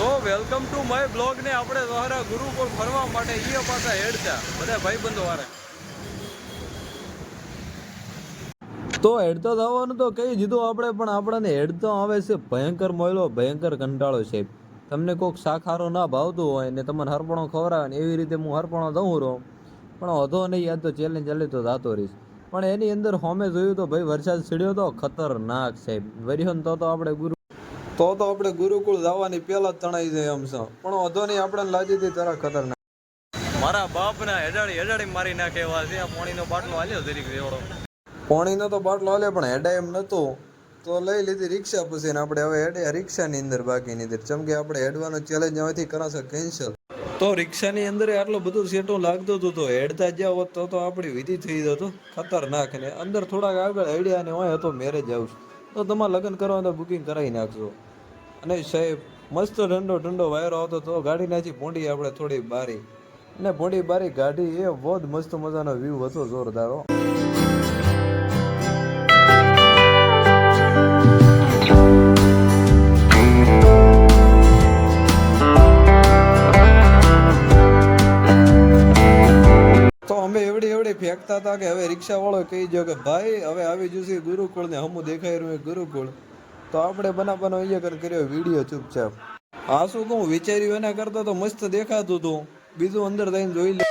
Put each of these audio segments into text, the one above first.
તો welcome to my blog ને આપણે દ્વારા ગુરુકુળ ફરવા માટે ઈ પાછા હેડતા બધા ભાઈબંધો વારે. તો હેડતો થવાનું તો કહી દીધું આપણે, પણ આપણને હેડતો આવે છે ભયંકર મોયલો, ભયંકર કંટાળો છે. તમને કોઈક શાખારો ના ભાવતું હોય ને તમને હરપણો ખવડાવે ને એવી રીતે હું હરપણો દઉં રહું, પણ વધો નહીં યાદ તો ચેલેન્જ ચાલે તો થતો રહીશ. પણ એની અંદર હોમે જોયું તો ભાઈ વરસાદ સીડ્યો તો ખતરનાક સાહેબ વર્યો તો આપણે ગુરુ તો તો આપણે ગુરુકુળ જવાની પેલા જ તણાઈ જાય એમ છે. પણ વધો નહીં આપણે લાગી હતી તરા ખતરનાક. મારા બાપના હેડાડી હેડાડી મારી નાખે એવા છે. પાણીનો બાટલો હાલ્યો જરીક રેવડો. પાણીનો તો બાટલો હાલ્યો પણ હેડા એમ નતો તો લઈ લીધી રિક્ષા પછી ને આપણે હવે હેડે રિક્ષાની અંદર બાકીની અંદર. ચમ કે આપણે હેડવાનો ચેલેન્જ હવેથી કરાશે કેન્સલ તો રિક્ષાની અંદર આટલું બધું સેટું લાગતું હતું તો હેડતા જ્યાં હોત તો તો આપણી વિધિ થઈ જતો. ખતરનાક ને. અંદર થોડાક આગળ હેડ્યા ને હોય તો મેરેજ હાઉસ તો તમારે લગ્ન કરવા તો બુકિંગ કરાવી નાખજો અને સાહેબ, મસ્ત ઠંડો ઠંડો વાયરો આવતો તો ગાડી નાચી પોંડી આપણે થોડી બારી. અને પોંડી બારી ગાડી એ બહુ જ મસ્ત મજાનો વ્યૂ હતો જોરદારો ફેંકતા હતા કે હવે રિક્ષા વાળો કહી ગયો કે, ભાઈ, હવે આવી જશે ગુરુકુળ ને હમું દેખાઈ રહ્યું ગુરુકુળ. તો આપણે બનાવવાનો અહીંયા કર કર્યો, વીડિયો ચૂપચાપ આ શું કહું, વિચાર્યું એના કરતા તો મસ્ત દેખાતું હતું. બીજું અંદર થઈને જોઈ લે.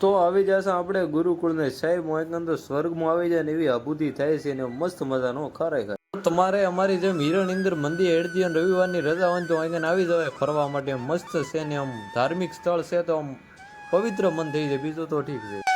તો આવી જશે આપણે ગુરુકુળને સાહેબ, હું અંદર સ્વર્ગમાં આવી જાય ને એવી અભૂતિ થાય છે ને મસ્ત મજાનો ખરેખર. તમારે અમારી જેમ હિરણ, ઇન્દ્ર મંદિર હેડતી અને રવિવારની રજા હોય તો અહીંયા આવી જવાય ફરવા માટે. મસ્ત છે ને આમ ધાર્મિક સ્થળ છે તો આમ પવિત્ર મન થઈ જાય. બીજું તો ઠીક છે.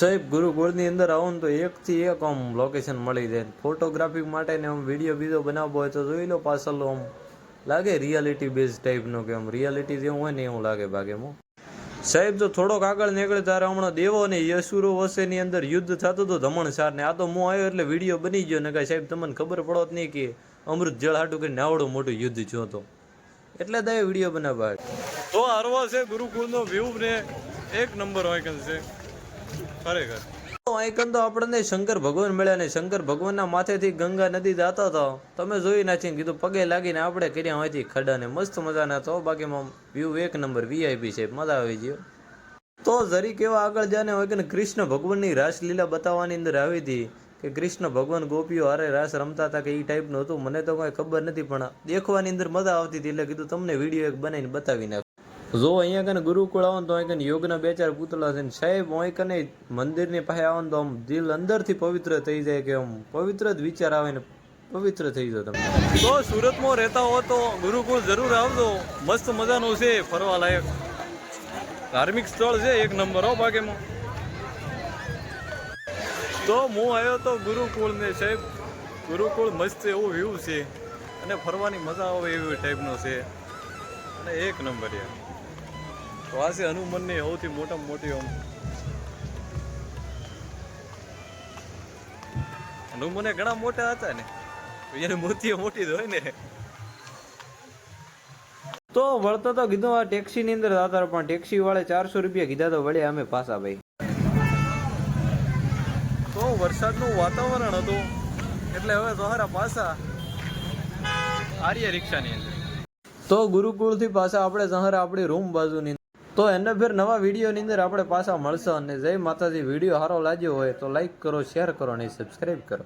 સાહેબ ગુરુકુળની અંદર આવો ને તો એકથી એક આમ લોકેશન મળી જાય. ફોટોગ્રાફી માટે ને આમ વીડિયો બીજો બનાવવો હોય તો જોઈ લો પાછળ આમ લાગે રિયાલિટી બેઝ ટાઈપનો કે આમ રિયાલિટી જેવું હોય ને એવું લાગે ભાગેમાં સાહેબ તો થોડોક આગળ નીકળે ત્યારે હમણાં દેવો ને યસુરો વસેની અંદર યુદ્ધ થતું હતું ધમણ સાર ને આ તો હું આવ્યો એટલે વીડિયો બની ગયો ને કાંઈ સાહેબ તમને ખબર પડો જ નહીં કે અમૃત જળ હાટું કરીને આવડું મોટું યુદ્ધ જો તો એટલે દાય વીડિયો બનાવવા તો હરવા છે ગુરુકુળનો વ્યૂ ને એક નંબર હોય છે. ખરેખર. આપણને શંકર ભગવાન મળ્યા ને શંકર ભગવાનના માથેથી ગંગા નદી જાતો હતો. તમે જોઈ નાખીને કીધું, પગે લાગીને આપણે કર્યા હોયથી ખડા ને મસ્ત મજાના તો બાકીમાં વ્યૂ એક નંબર વીઆઈપી છે, મજા આવી ગયો તો જરી કેવા આગળ જાને હોય કે કૃષ્ણ ભગવાનની રાસલીલા બતાવવાની અંદર આવી હતી કે કૃષ્ણ ભગવાન ગોપીઓ હારે રાસ રમતા હતા કે એ ટાઈપનું હતું. મને તો કાંઈ ખબર નથી, પણ દેખવાની અંદર મજા આવતી હતી એટલે કીધું, તમને વીડિયો એક બનાવીને બતાવી નાખ. જો અહીંયા કને ગુરુકુળ આવો તો અહીં કને યોગના બે ચાર પૂતળા છે ને સાહેબ અહીં કને મંદિરની પાસે આવો તો આમ દિલ અંદરથી પવિત્ર થઈ જાય કે આમ પવિત્ર જ વિચાર આવે ને પવિત્ર થઈ જાવ તમે તો સુરતમાં રહેતા હો તો ગુરુકુળ જરૂર આવજો. મસ્ત મજાનું છે, ફરવા લાયક. ધાર્મિક સ્થળ છે, એક નંબર હો બાગેમાં. તો હું આવ્યો તો ગુરુકુળ ને સાહેબ. ગુરુકુળ મસ્ત એવું વ્યૂ છે. અને ફરવાની મજા આવે એવી ટાઈપનો છે. અને એક નંબર યાર. તો આ છે હનુમાનની સૌથી મોટામાં મોટી આમ હનુમાને ઘણા મોટા હતા ને. તો એની મૂર્તિઓ મોટી જ હોય ને. તો વળતો તો કીધું આ ટેક્સી ની અંદર જતા પણ ટેક્સી વાળે ચારસો રૂપિયા કીધા તો વળે અમે પાછા ભાઈ. તો વરસાદનું વાતાવરણ હતું. એટલે હવે તમારા પાછા આર્ય રિક્ષાની અંદર. તો ગુરુકુળથી પાછા આપણે જહર આપણી રૂમ બાજુની તો એને ફેર નવા વિડીયોની અંદર આપણે પાછા મળશે અને જય માતાજી. વીડિયો સારો લાગ્યો હોય તો લાઈક કરો શેર કરો અને સબસ્ક્રાઈબ કરો.